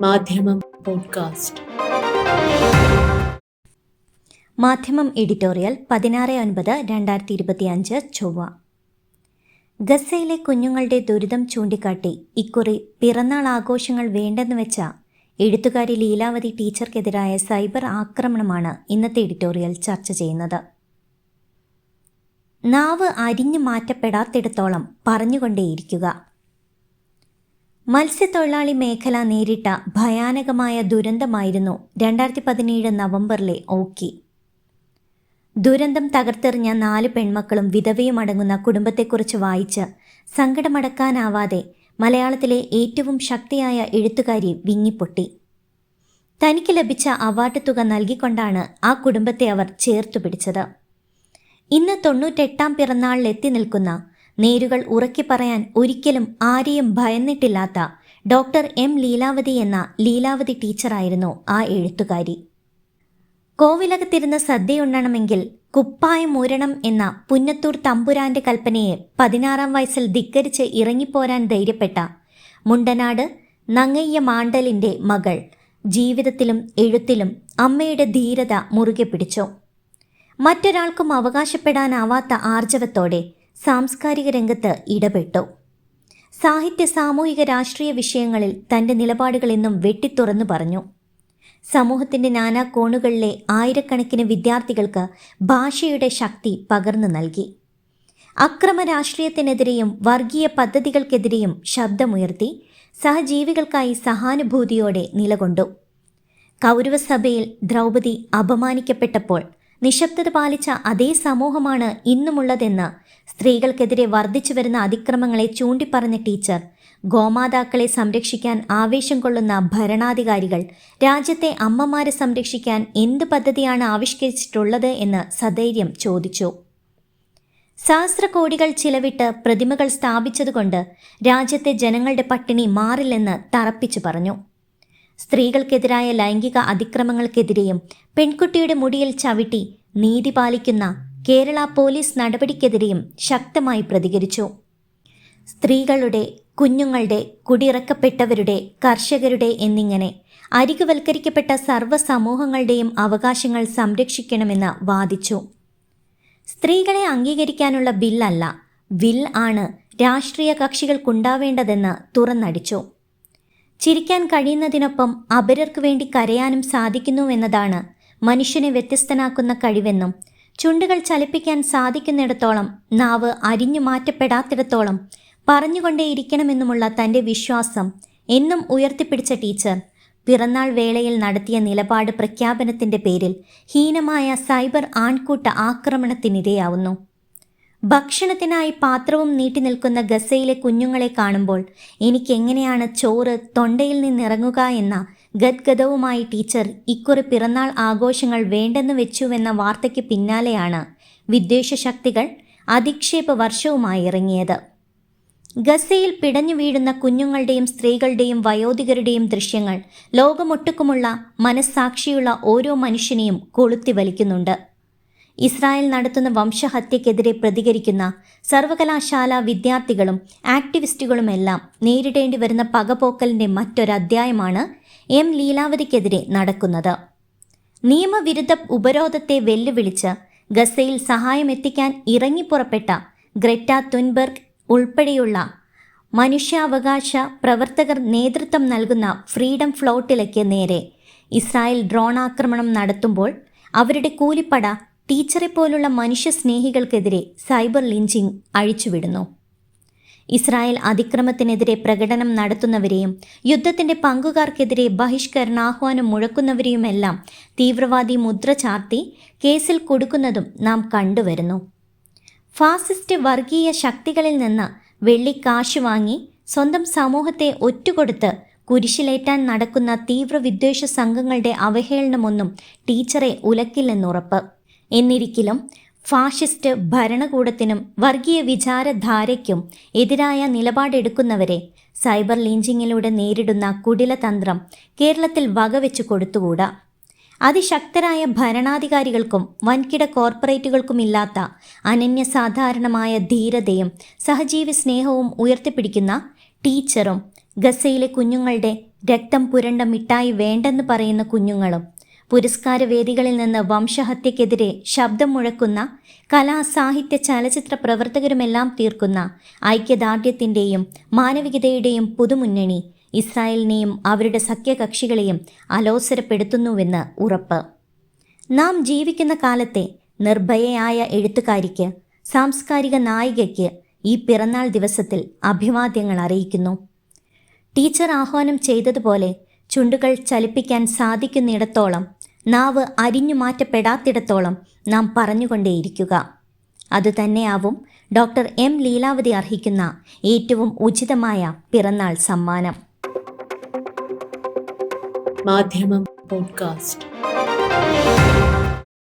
മാധ്യമം പോഡ്കാസ്റ്റ്. മാധ്യമം എഡിറ്റോറിയൽ പതിനാറ് ഒൻപത് രണ്ടായിരത്തി ഇരുപത്തി അഞ്ച് ചൊവ്വ. ഗസയിലെ കുഞ്ഞുങ്ങളുടെ ദുരിതം ചൂണ്ടിക്കാട്ടി ഇക്കുറി പിറന്നാൾ ആഘോഷങ്ങൾ വേണ്ടെന്ന് വെച്ച എഴുത്തുകാരി ലീലാവതി ടീച്ചർക്കെതിരായ സൈബർ ആക്രമണമാണ് ഇന്നത്തെ എഡിറ്റോറിയൽ ചർച്ച ചെയ്യുന്നത്. നാവ് അരിഞ്ഞു മാറ്റപ്പെടാത്തിടത്തോളം പറഞ്ഞുകൊണ്ടേയിരിക്കുക. മത്സ്യത്തൊഴിലാളി മേഖല നേരിട്ട ഭയാനകമായ ദുരന്തമായിരുന്നു രണ്ടായിരത്തി പതിനേഴ് നവംബറിലെ ഓക്കി. ദുരന്തം തകർത്തെറിഞ്ഞ നാല് പെൺമക്കളും വിധവയും അടങ്ങുന്ന കുടുംബത്തെക്കുറിച്ച് വായിച്ച് സങ്കടമടക്കാനാവാതെ മലയാളത്തിലെ ഏറ്റവും ശക്തിയായ എഴുത്തുകാരി വിങ്ങിപ്പൊട്ടി. തനിക്ക് ലഭിച്ച അവാർഡ് തുക നൽകിക്കൊണ്ടാണ് ആ കുടുംബത്തെ അവർ ചേർത്തു പിടിച്ചത് ഇന്ന് തൊണ്ണൂറ്റെട്ടാം പിറന്നാളിലെത്തി നിൽക്കുന്ന നേരുകൾ ഉറക്കി പറയാൻ ഒരിക്കലും ആരെയും ഭയന്നിട്ടില്ലാത്ത ഡോക്ടർ എം ലീലാവതി എന്ന ലീലാവതി ടീച്ചറായിരുന്നു ആ എഴുത്തുകാരി. കോവിലകത്തിരുന്ന് സദ്യയുണ്ണണമെങ്കിൽ കുപ്പായം മൂരണം എന്ന പുന്നത്തൂർ തമ്പുരാന്റെ കൽപ്പനയെ പതിനാറാം വയസ്സിൽ ധിക്കരിച്ച് ഇറങ്ങിപ്പോരാൻ ധൈര്യപ്പെട്ട മുണ്ടനാട് നങ്ങയ്യ മാണ്ടലിന്റെ മകൾ ജീവിതത്തിലും എഴുത്തിലും അമ്മയുടെ ധീരത മുറുകെ പിടിച്ചു. മറ്റൊരാൾക്കും അവകാശപ്പെടാനാവാത്ത ആർജവത്തോടെ സാംസ്കാരിക രംഗത്ത് ഇടപെട്ടു. സാഹിത്യ സാമൂഹിക രാഷ്ട്രീയ വിഷയങ്ങളിൽ തന്റെ നിലപാടുകൾ എന്നും വെട്ടിത്തുറന്നു പറഞ്ഞു. സമൂഹത്തിന്റെ നാനാ കോണുകളിലെ ആയിരക്കണക്കിന് വിദ്യാർത്ഥികൾക്ക് ഭാഷയുടെ ശക്തി പകർന്നു നൽകി. അക്രമ രാഷ്ട്രീയത്തിനെതിരെയും വർഗീയ പദ്ധതികൾക്കെതിരെയും ശബ്ദമുയർത്തി സഹജീവികൾക്കായി സഹാനുഭൂതിയോടെ നിലകൊണ്ടു. കൗരവസഭയിൽ ദ്രൗപദി അപമാനിക്കപ്പെട്ടപ്പോൾ നിശബ്ദത പാലിച്ച അതേ സമൂഹമാണ് ഇന്നുമുള്ളതെന്ന് സ്ത്രീകൾക്കെതിരെ വർദ്ധിച്ചു വരുന്ന അതിക്രമങ്ങളെ ചൂണ്ടിപ്പറഞ്ഞ ടീച്ചർ ഗോമാതാക്കളെ സംരക്ഷിക്കാൻ ആവേശം കൊള്ളുന്ന ഭരണാധികാരികൾ രാജ്യത്തെ അമ്മമാരെ സംരക്ഷിക്കാൻ എന്ത് പദ്ധതിയാണ് ആവിഷ്കരിച്ചിട്ടുള്ളത് എന്ന് സധൈര്യം ചോദിച്ചു. സഹസ്രകോടികൾ ചിലവിട്ട് പ്രതിമകൾ സ്ഥാപിച്ചതുകൊണ്ട് രാജ്യത്തെ ജനങ്ങളുടെ പട്ടിണി മാറില്ലെന്ന് തറപ്പിച്ചു പറഞ്ഞു. സ്ത്രീകൾക്കെതിരായ ലൈംഗിക അതിക്രമങ്ങൾക്കെതിരെയും പെൺകുട്ടിയുടെ മുടിയിൽ ചവിട്ടി നീതി പാലിക്കുന്ന കേരള പോലീസ് നടപടിക്കെതിരെയും ശക്തമായി പ്രതികരിച്ചു. സ്ത്രീകളുടെ കുഞ്ഞുങ്ങളുടെ കുടിയിറക്കപ്പെട്ടവരുടെ കർഷകരുടെ എന്നിങ്ങനെ അരികുവൽക്കരിക്കപ്പെട്ട സർവ സമൂഹങ്ങളുടെയും അവകാശങ്ങൾ സംരക്ഷിക്കണമെന്ന് വാദിച്ചു. സ്ത്രീകളെ അംഗീകരിക്കാനുള്ള ബില്ലല്ല വിൽ ആണ് രാഷ്ട്രീയ കക്ഷികൾക്കുണ്ടാവേണ്ടതെന്ന് തുറന്നടിച്ചു. ചിരിക്കാൻ കഴിയുന്നതിനൊപ്പം അപരർക്ക് വേണ്ടി കരയാനും സാധിക്കുന്നുവെന്നതാണ് മനുഷ്യനെ വ്യത്യസ്തനാക്കുന്ന കഴിവെന്നും ചുണ്ടുകൾ ചലിപ്പിക്കാൻ സാധിക്കുന്നിടത്തോളം നാവ് അരിഞ്ഞു മാറ്റപ്പെടാത്തിടത്തോളം പറഞ്ഞുകൊണ്ടേയിരിക്കണമെന്നുമുള്ള തന്റെ വിശ്വാസം എന്നും ഉയർത്തിപ്പിടിച്ച ടീച്ചർ പിറന്നാൾ വേളയിൽ നടത്തിയ നിലപാട് പ്രഖ്യാപനത്തിന്റെ പേരിൽ ഹീനമായ സൈബർ ആൺകൂട്ട ആക്രമണത്തിനിരയാവുന്നു. ഭക്ഷണത്തിനായി പാത്രവും നീട്ടി നിൽക്കുന്ന ഗസയിലെ കുഞ്ഞുങ്ങളെ കാണുമ്പോൾ എനിക്കെങ്ങനെയാണ് ചോറ് തൊണ്ടയിൽ നിന്നിറങ്ങുക എന്ന ഗദ്ഗതവുമായി ടീച്ചർ ഇക്കുറി പിറന്നാൾ ആഘോഷങ്ങൾ വേണ്ടെന്ന് വെച്ചുവെന്ന വാർത്തയ്ക്ക് പിന്നാലെയാണ് വിദ്വേഷ ശക്തികൾ അധിക്ഷേപ വർഷവുമായി ഇറങ്ങിയത്. ഗസയിൽ പിടഞ്ഞു വീഴുന്ന കുഞ്ഞുങ്ങളുടെയും സ്ത്രീകളുടെയും വയോധികരുടെയും ദൃശ്യങ്ങൾ ലോകമൊട്ടുക്കുമുള്ള മനസ്സാക്ഷിയുള്ള ഓരോ മനുഷ്യനെയും കൊളുത്തി വലിക്കുന്നുണ്ട്. ഇസ്രായേൽ നടത്തുന്ന വംശഹത്യക്കെതിരെ പ്രതികരിക്കുന്ന സർവകലാശാല വിദ്യാർത്ഥികളും ആക്ടിവിസ്റ്റുകളുമെല്ലാം നേരിടേണ്ടി വരുന്ന പകപോക്കലിന്റെ മറ്റൊരധ്യായമാണ് എം ലീലാവതിക്കെതിരെ നടക്കുന്നത്. നിയമവിരുദ്ധ ഉപരോധത്തെ വെല്ലുവിളിച്ച് ഗസയിൽ സഹായമെത്തിക്കാൻ ഇറങ്ങിപ്പുറപ്പെട്ട ഗ്രെറ്റ തുൻബർഗ് ഉൾപ്പെടെയുള്ള മനുഷ്യാവകാശ പ്രവർത്തകർ നേതൃത്വം നൽകുന്ന ഫ്രീഡം ഫ്ലോട്ടിലേക്ക് നേരെ ഇസ്രായേൽ ഡ്രോൺ ആക്രമണം നടത്തുമ്പോൾ അവരുടെ കൂലിപ്പട ടീച്ചറെ പോലുള്ള മനുഷ്യ സ്നേഹികൾക്കെതിരെ സൈബർ ലിഞ്ചിങ് അഴിച്ചുവിടുന്നു. ഇസ്രായേൽ അതിക്രമത്തിനെതിരെ പ്രകടനം നടത്തുന്നവരെയും യുദ്ധത്തിന്റെ പങ്കുകാർക്കെതിരെ ബഹിഷ്കരണാഹ്വാനം മുഴക്കുന്നവരെയുമെല്ലാം തീവ്രവാദി മുദ്ര ചാർത്തി കേസിൽ കൊടുക്കുന്നതും നാം കണ്ടുവരുന്നു. ഫാസിസ്റ്റ് വർഗീയ ശക്തികളിൽ നിന്ന് വെള്ളി വെള്ളിക്കാശ് വാങ്ങി സ്വന്തം സമൂഹത്തെ ഒറ്റുകൊടുത്ത് കുരിശിലേറ്റാൻ നടക്കുന്ന തീവ്ര വിദ്വേഷ സംഘങ്ങളുടെ അവഹേളനമൊന്നും ടീച്ചറെ ഉലക്കില്ലെന്നുറപ്പ്. എന്നിരിക്കലും ഫാഷിസ്റ്റ് ഭരണകൂടത്തിനും വർഗീയ വിചാരധാരയ്ക്കും എതിരായ നിലപാടെടുക്കുന്നവരെ സൈബർ ലിഞ്ചിങ്ങിലൂടെ നേരിടുന്ന കുടിലതന്ത്രം കേരളത്തിൽ വകവെച്ചു കൊടുത്തുകൂടാ? അതിശക്തരായ ഭരണാധികാരികൾക്കും വൻകിട കോർപ്പറേറ്റുകൾക്കുമില്ലാത്ത അനന്യസാധാരണമായ ധീരതയും സഹജീവി സ്നേഹവും ഉയർത്തിപ്പിടിക്കുന്ന ടീച്ചറും ഗസയിലെ കുഞ്ഞുങ്ങളുടെ രക്തം പുരണ്ട മിഠായി വേണ്ടെന്ന് പറയുന്ന കുഞ്ഞുങ്ങളും പുരസ്കാര വേദികളിൽ നിന്ന് വംശഹത്യക്കെതിരെ ശബ്ദം മുഴക്കുന്ന കലാ സാഹിത്യ ചലച്ചിത്ര പ്രവർത്തകരുമെല്ലാം തീർക്കുന്ന ഐക്യദാർഢ്യത്തിന്റെയും മാനവികതയുടെയും പുതുമുന്നണി ഇസ്രായേലിനെയും അവരുടെ സഖ്യകക്ഷികളെയും അലോസരപ്പെടുത്തുന്നുവെന്ന് ഉറപ്പ്. നാം ജീവിക്കുന്ന കാലത്തെ നിർഭയയായ എഴുത്തുകാരിക്ക് സാംസ്കാരിക നായികയ്ക്ക് ഈ പിറന്നാൾ ദിവസത്തിൽ അഭിവാദ്യങ്ങൾ അറിയിക്കുന്നു. ടീച്ചർ ആഹ്വാനം ചെയ്തതുപോലെ ചുണ്ടുകൾ ചലിപ്പിക്കാൻ സാധിക്കുന്നിടത്തോളം നാവ് അരിഞ്ഞു മാറ്റപ്പെടാത്തിടത്തോളം നാം പറഞ്ഞുകൊണ്ടേയിരിക്കുക. അതുതന്നെയാവും ഡോക്ടർ എം ലീലാവതി അർഹിക്കുന്ന ഏറ്റവും ഉചിതമായ പിറന്നാൾ സമ്മാനം. മാധ്യമം പോഡ്കാസ്റ്റ്.